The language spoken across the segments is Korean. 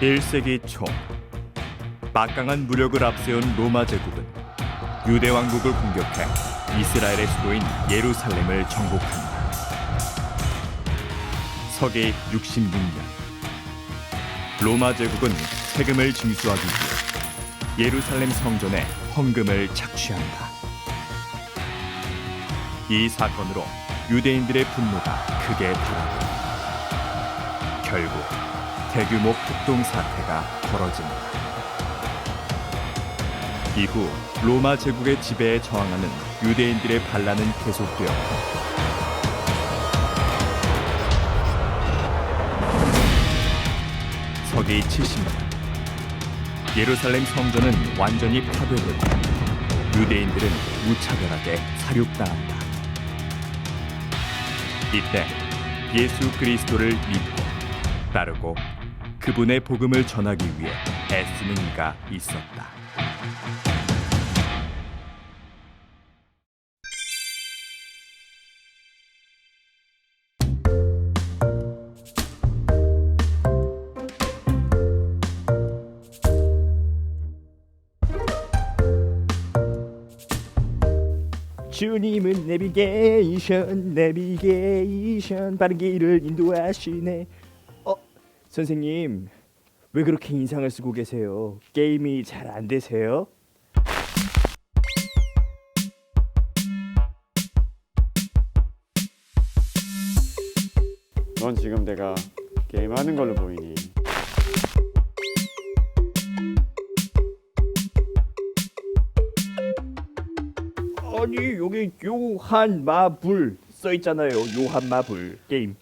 1세기 초 막강한 무력을 앞세운 로마 제국은 유대 왕국을 공격해 이스라엘의 수도인 예루살렘을 정복합니다. 서기 66년 로마 제국은 세금을 징수하기 위해 예루살렘 성전에 헌금을 착취한다. 이 사건으로 유대인들의 분노가 크게 달하고 결국 대규모 폭동 사태가 벌어집니다. 이후 로마 제국의 지배에 저항하는 유대인들의 반란은 계속되었고 서기 70년 예루살렘 성전은 완전히 파괴되고 유대인들은 무차별하게 사륙당한다. 이때 예수 그리스도를 믿고 따르고 그분의 복음을 전하기 위해 애쓰는 이가 있었다. 주님은 내비게이션 내비게이션 바른 길을 인도하시네 어 선생님 왜 그렇게 인상을 쓰고 계세요 게임이 잘 안 되세요? 넌 지금 내가 게임하는 걸로 보이니? 아니 여기 요한 마불 써 있잖아요 요한 마불 게임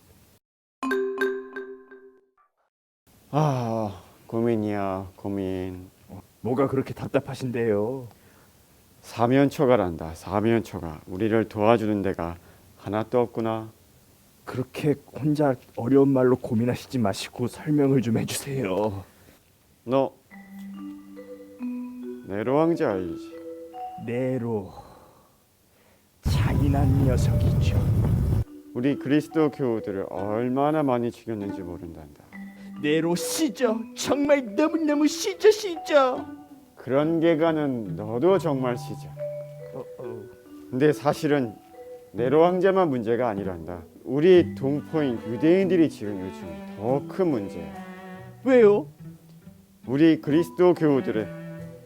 아 고민이야 고민. 뭐가 그렇게 답답하신데요? 사면초가란다 사면초가. 우리를 도와주는 데가 하나도 없구나. 그렇게 혼자 어려운 말로 고민하시지 마시고 설명을 좀 해주세요. 너 네로 왕자 알지? 네로. 잔인한 녀석이죠. 우리 그리스도 교우들을 얼마나 많이 죽였는지 모른단다 네로 시죠 정말 너무너무 시죠 시죠 그런 개가는 너도 정말 어. 근데 사실은 네로 왕자만 문제가 아니란다 우리 동포인 유대인들이 지금 요즘 더 큰 문제야 왜요? 우리 그리스도 교우들을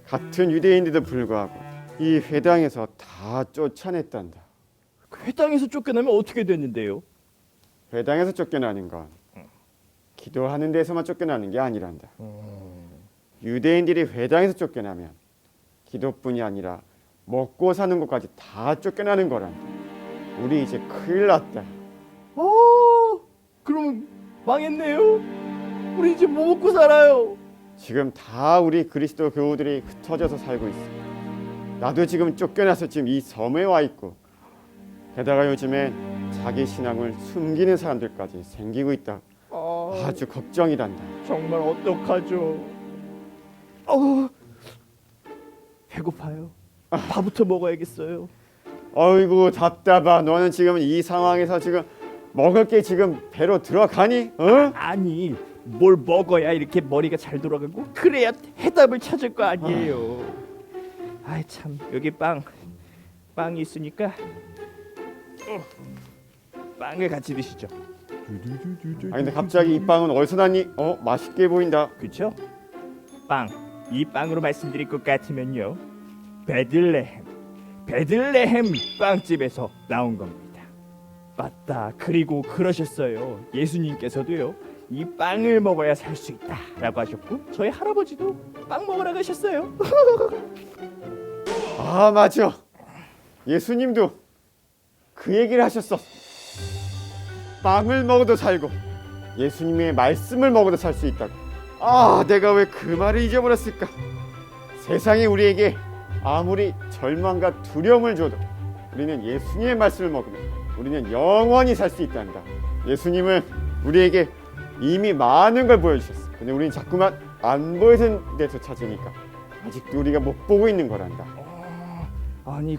같은 유대인들도 불구하고 이 회당에서 다 쫓아냈단다. 그 회당에서 쫓겨나면 어떻게 됐는데요? 회당에서 쫓겨나는 건 기도하는 데서만 쫓겨나는 게 아니란다. 유대인들이 회당에서 쫓겨나면 기도뿐이 아니라 먹고 사는 것까지 다 쫓겨나는 거란다. 우리 이제 큰일 났다. 어 그럼 망했네요 우리 이제 뭐 먹고 살아요 지금 다 우리 그리스도 교우들이 흩어져서 살고 있어. 나도 지금 쫓겨나서 지금 이 섬에 와 있고 게다가 요즘엔 자기 신앙을 숨기는 사람들까지 생기고 있다. 아 아주 걱정이란다. 정말 어떡하죠 어 배고파요 밥부터 먹어야겠어요 어이구 답답하. 너는 지금 이 상황에서 지금 먹을 게 지금 배로 들어가니? 어? 아니 뭘 먹어야 이렇게 머리가 잘 돌아가고 그래야 해답을 찾을 거 아니에요 아이 참 여기 빵 빵이 있으니까 어, 빵을 같이 드시죠 아니 근데 갑자기 이 빵은 어디서 났니? 어 맛있게 보인다. 그쵸? 빵. 이 빵으로 말씀드릴 것 같으면요. 베들레헴. 베들레헴 빵집에서 나온 겁니다. 맞다. 그리고 그러셨어요. 예수님께서도요. 이 빵을 먹어야 살 수 있다라고 하셨고 저희 할아버지도 빵 먹으러 가셨어요. 아 맞아. 예수님도 그 얘기를 하셨어. 빵을 먹어도 살고 예수님의 말씀을 먹어도 살 수 있다고. 아 내가 왜 그 말을 잊어버렸을까? 세상이 우리에게 아무리 절망과 두려움을 줘도 우리는 예수님의 말씀을 먹으면 우리는 영원히 살 수 있단다. 예수님은 우리에게 이미 많은 걸 보여주셨어. 근데 우리는 자꾸만 안 보이는 데서 찾으니까 아직도 우리가 못 보고 있는 거란다. 아니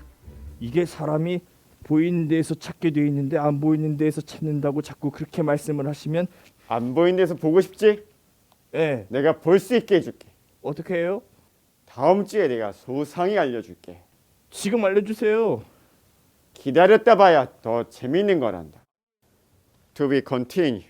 이게 사람이 보이는 데에서 찾게 돼 있는데 안 보이는 데에서 찾는다고 자꾸 그렇게 말씀을 하시면 안 보이는 데서 보고 싶지? 예. 내가 볼 수 있게 해줄게. 어떻게 해요? 다음 주에 내가 소상히 알려줄게. 지금 알려주세요. 기다렸다 봐야 더 재밌는 거란다. To be continued.